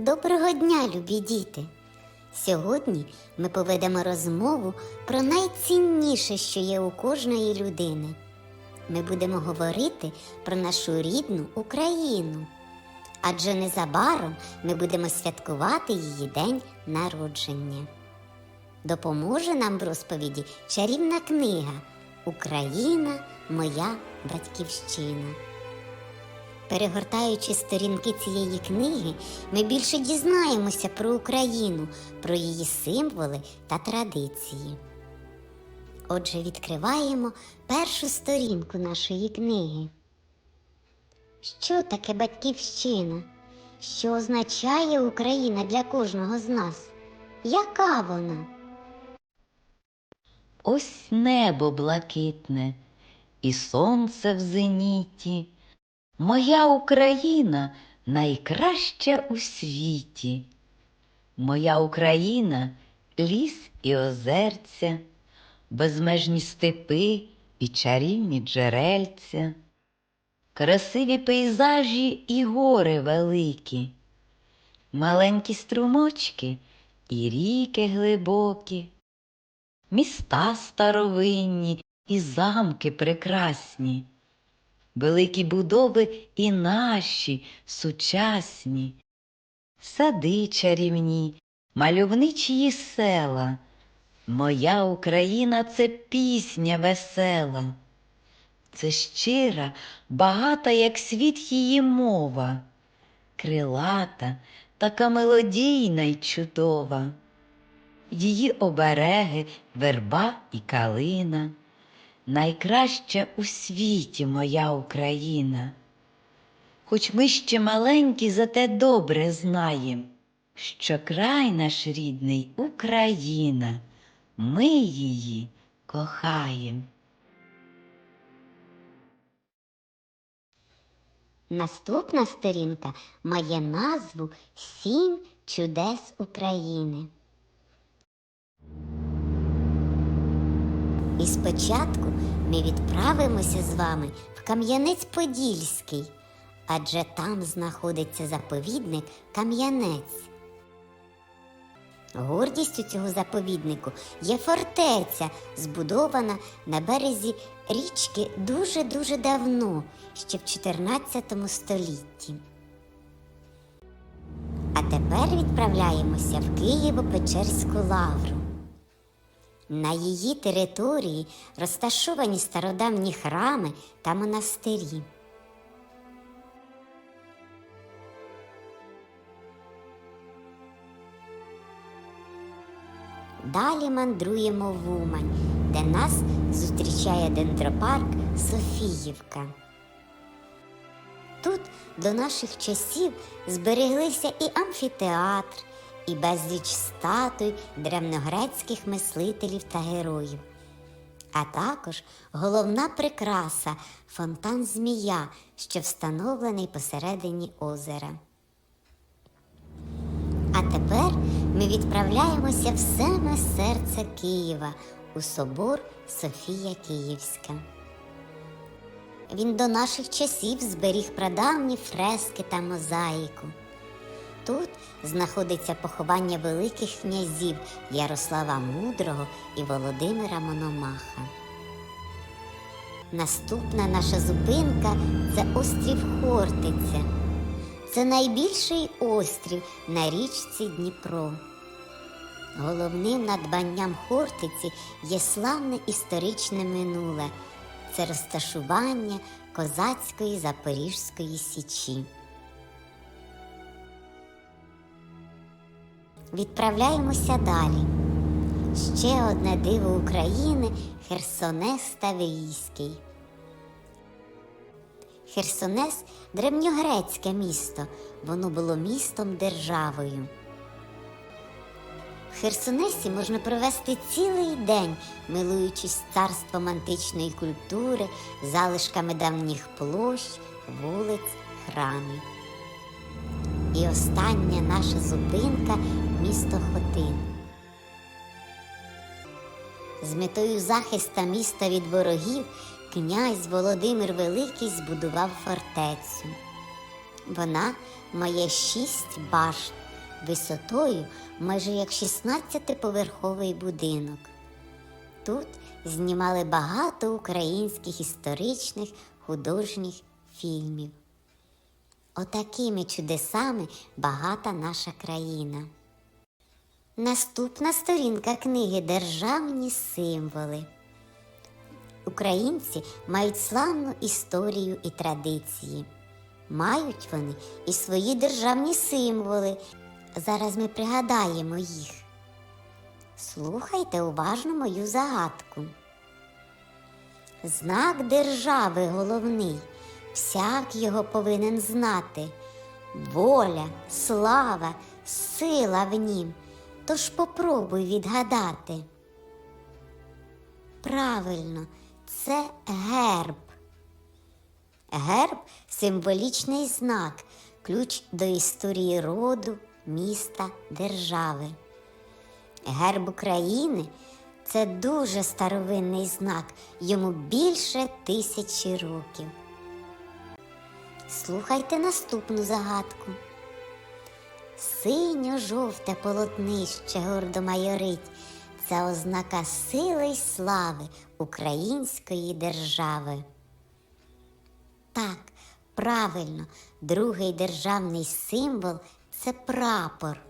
Доброго дня, любі діти! Сьогодні ми поведемо розмову про найцінніше, що є у кожної людини. Ми будемо говорити про нашу рідну Україну. Адже незабаром ми будемо святкувати її день народження. Допоможе нам в розповіді чарівна книга Україна моя батьківщина. Перегортаючи сторінки цієї книги, ми більше дізнаємося про Україну, про її символи та традиції. Отже, відкриваємо першу сторінку нашої книги. Що таке батьківщина? Що означає Україна для кожного з нас? Яка вона? Ось небо блакитне, і сонце в зеніті. Моя Україна найкраща у світі. Моя Україна ліс і озерця, безмежні степи і чарівні джерельця, красиві пейзажі і гори великі, маленькі струмочки і ріки глибокі. Міста старовинні і замки прекрасні, великі будови і наші сучасні, сади чарівні, мальовничі села. Моя Україна це пісня весела, це щира, багата, як світ її мова, крилата, така мелодійна й чудова її обереги, верба і калина. Найкраща у світі моя Україна. Хоч ми ще маленькі, зате добре знаєм, що край наш рідний Україна, ми її кохаєм. Наступна сторінка має назву Сім чудес України. І спочатку ми відправимося з вами в Кам'янець-Подільський, адже там знаходиться заповідник Кам'янець. Гордістю цього заповіднику є фортеця, збудована на березі річки дуже-дуже давно, ще в 14 столітті. А тепер відправляємося в Києво-Печерську лавру. На її території розташовані стародавні храми та монастирі. Далі мандруємо в Умань, де нас зустрічає дендропарк Софіївка. Тут до наших часів збереглися і амфітеатр, і безліч статуй древньогрецьких мислителів та героїв, а також головна прикраса фонтан Змія, що встановлений посередині озера. А тепер ми відправляємося в саме серце Києва у собор Софія Київська. Він до наших часів зберіг прадавні фрески та мозаїку. Тут знаходиться поховання великих князів Ярослава Мудрого і Володимира Мономаха. Наступна наша зупинка це острів Хортиця. Це найбільший острів на річці Дніпро. Головним надбанням Хортиці є славне історичне минуле це розташування козацької Запорізької січі. Відправляємося далі. Ще одне диво України Херсонес Таврійський. Херсонес древньогрецьке місто. Воно було містом державою. В Херсонесі можна провести цілий день, милуючись царством античної культури, залишками давніх площ, вулиць, храмів. І остання наша зупинка місто Хотин. З метою захиста міста від ворогів князь Володимир Великий збудував фортецю. Вона має шість башт, висотою майже як 16-поверховий будинок. Тут знімали багато українських історичних художніх фільмів. Отакими чудесами багата наша країна. Наступна сторінка книги Державні символи. Українці мають славну історію і традиції. Мають вони і свої державні символи. Зараз ми пригадаємо їх. Слухайте уважно мою загадку. Знак держави головний, всяк його повинен знати. Воля, слава, сила в нім. Тож попробуй відгадати. Правильно, це герб. Герб символічний знак, ключ до історії роду, міста, держави. Герб України це дуже старовинний знак, йому більше тисячі років. Слухайте наступну загадку. Синьо-жовте полотнище гордо майорить. Це ознака сили й слави української держави. Так, правильно, другий державний символ це прапор.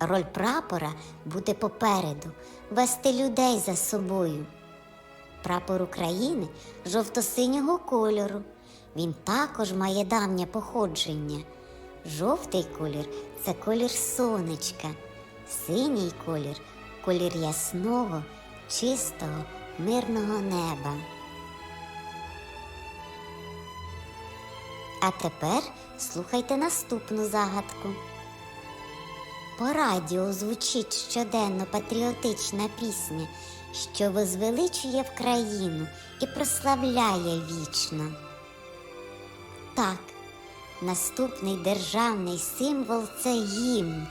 Роль прапора буде попереду, вести людей за собою. Прапор України жовто-синього кольору. Він також має давнє походження. Жовтий колір це колір сонечка, синій колір колір ясного, чистого, мирного неба. А тепер слухайте наступну загадку. По радіо звучить щоденно патріотична пісня, що возвеличує в країну і прославляє вічно. Так, наступний державний символ це гімн.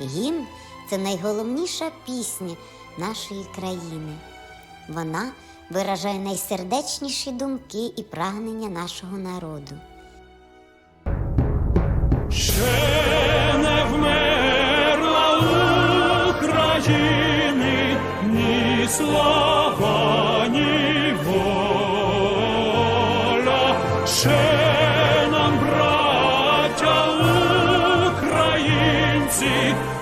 Гімн це найголовніша пісня нашої країни. Вона виражає найсердечніші думки і прагнення нашого народу. Ще не вмерла України ні слава,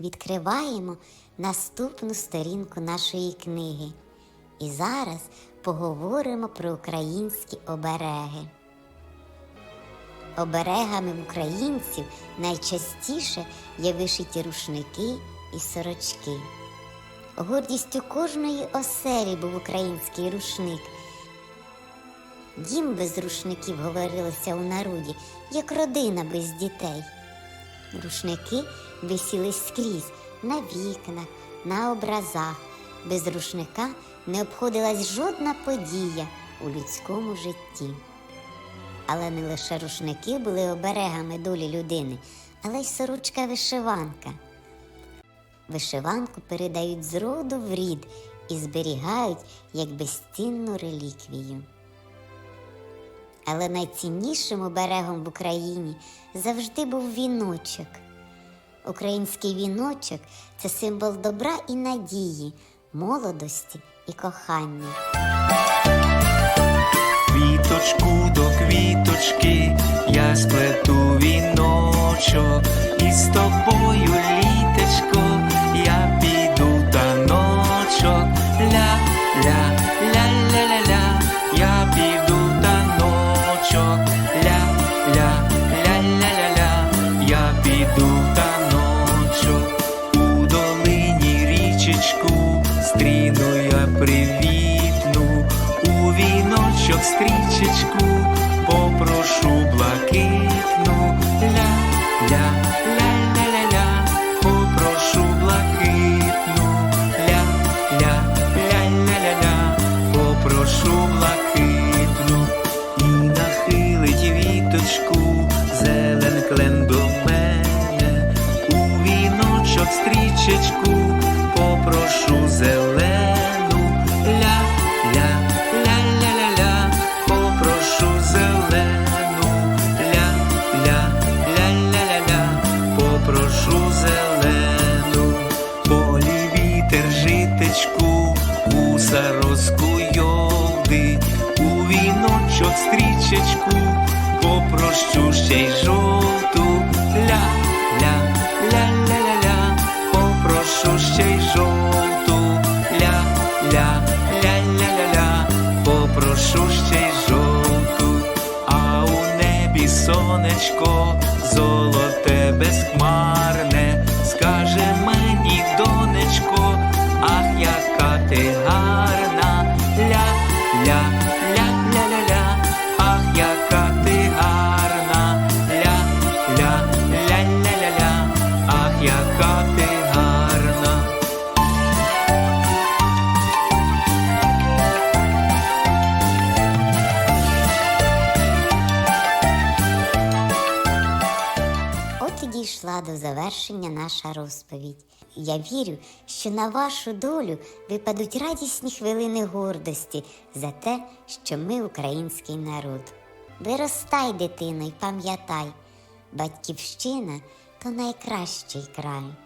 Відкриваємо наступну сторінку нашої книги. І зараз поговоримо про українські обереги. Оберегами українців найчастіше є вишиті рушники і сорочки. Гордістю кожної оселі був український рушник. Дім без рушників говорилося у народі, як родина без дітей. Рушники висіли скрізь на вікнах, на образах. Без рушника не обходилась жодна подія у людському житті. Але не лише рушники були оберегами долі людини, але й сорочка вишиванка. Вишиванку передають з роду в рід і зберігають як безцінну реліквію. Але найціннішим оберегом в Україні завжди був віночок. Український віночок це символ добра і надії, молодості і кохання. Квіточку до квіточки, я сплету віночок, і з тобою, літечко, It's cool. Попрощу ще й жовту. Ля, ля, ля, ля, ля, ля, попрошу ще й жовту. Ля, ля, ля, ля, ля, ля, попрошу ще й жовту, а у небі сонечко, золоте безхмарне, скаже мені, донечко, ах, яка ти гарна, ля, ля, ля, ля, От дійшла до завершення наша розповідь. Я вірю, що на вашу долю випадуть радісні хвилини гордості за те, що ми український народ. Виростай, дитино, й пам'ятай, батьківщина то найкращий край.